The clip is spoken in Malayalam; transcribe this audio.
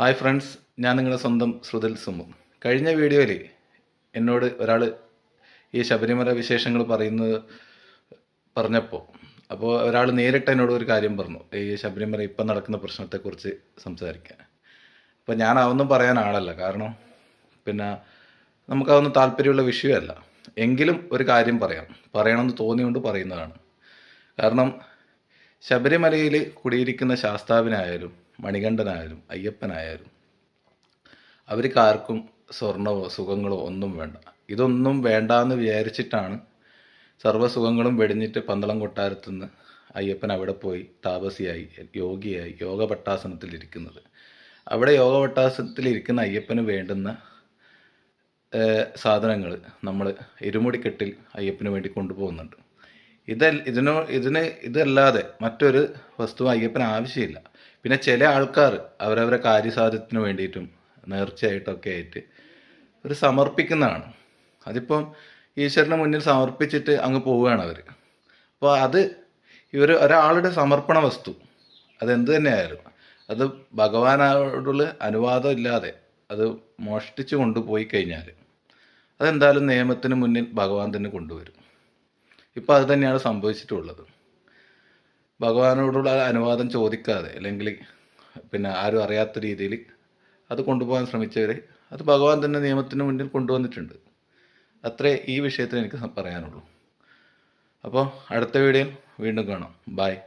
ഹായ് ഫ്രണ്ട്സ് ഞാൻ നിങ്ങളുടെ സ്വന്തം ശ്രുതിൽ സുമു. കഴിഞ്ഞ വീഡിയോയിൽ എന്നോട് ഒരാൾ ഈ ശബരിമല വിശേഷങ്ങൾ പറയുന്നത് പറഞ്ഞപ്പോൾ അപ്പോൾ ഒരാൾ നേരിട്ട് എന്നോട് ഒരു കാര്യം പറഞ്ഞു. ഈ ശബരിമല ഇപ്പം നടക്കുന്ന പ്രശ്നത്തെക്കുറിച്ച് സംസാരിക്കാൻ. അപ്പോൾ ഞാൻ അതൊന്നും പറയാൻ ആളല്ല. കാരണം പിന്നെ നമുക്കതൊന്നും താല്പര്യമുള്ള വിഷയമല്ല. എങ്കിലും ഒരു കാര്യം പറയാം. പറയണമെന്ന് തോന്നിയുകൊണ്ട് പറയുന്നതാണ്. കാരണം ശബരിമലയിൽ കുടിയിരിക്കുന്ന ശാസ്താവിനായാലും മണികണ്ഠനായാലും അയ്യപ്പനായാലും അവർക്ക് ആർക്കും സ്വർണമോ സുഖങ്ങളോ ഒന്നും വേണ്ട. ഇതൊന്നും വേണ്ട എന്ന് വിചാരിച്ചിട്ടാണ് സർവസുഖങ്ങളും വെടിഞ്ഞിട്ട് പന്തളം കൊട്ടാരത്തുനിന്ന് അയ്യപ്പൻ അവിടെ പോയി താപസിയായി യോഗിയായി യോഗ പട്ടാസനത്തിൽ ഇരിക്കുന്നത് അവിടെ യോഗ പട്ടാസനത്തിൽ ഇരിക്കുന്ന അയ്യപ്പന് വേണ്ടുന്ന സാധനങ്ങൾ നമ്മൾ ഇരുമുടിക്കെട്ടിൽ അയ്യപ്പന് വേണ്ടി കൊണ്ടുപോകുന്നുണ്ട്. ഇത് ഇതിനോ ഇതിന് ഇതല്ലാതെ മറ്റൊരു വസ്തു അയ്യപ്പന് ആവശ്യമില്ല. പിന്നെ ചില ആൾക്കാർ അവരവരെ കാര്യസാധ്യത്തിന് വേണ്ടിയിട്ടും നേർച്ചയായിട്ടൊക്കെ ആയിട്ട് ഒരു സമർപ്പിക്കുന്നതാണ്. അതിപ്പം ഈശ്വരന് മുന്നിൽ സമർപ്പിച്ചിട്ട് അങ്ങ് പോവുകയാണ് അവർ അപ്പോൾ അത് ഇവർ ഒരാളുടെ സമർപ്പണ വസ്തു. അതെന്ത് തന്നെയായാലും. അത് ഭഗവാനോടുള്ള അനുവാദം ഇല്ലാതെ അത് മോഷ്ടിച്ചു കൊണ്ടുപോയി കഴിഞ്ഞാൽ അതെന്തായാലും നിയമത്തിന് മുന്നിൽ ഭഗവാൻ തന്നെ കൊണ്ടുവരും. ഇപ്പോൾ അത് തന്നെയാണ് സംഭവിച്ചിട്ടുള്ളത്. ഭഗവാനോടുള്ള അനുവാദം ചോദിക്കാതെ അല്ലെങ്കിൽ പിന്നെ ആരും അറിയാത്ത രീതിയിൽ അത് കൊണ്ടുപോകാൻ ശ്രമിച്ചവരെ അത് ഭഗവാൻ തന്നെ നിയമത്തിന് മുന്നിൽ കൊണ്ടുവന്നിട്ടുണ്ട്. അത്രേ ഈ വിഷയത്തിൽ എനിക്ക് പറയാനുള്ളൂ. അപ്പോൾ അടുത്ത വീഡിയോയിൽ വീണ്ടും കാണാം. ബായ്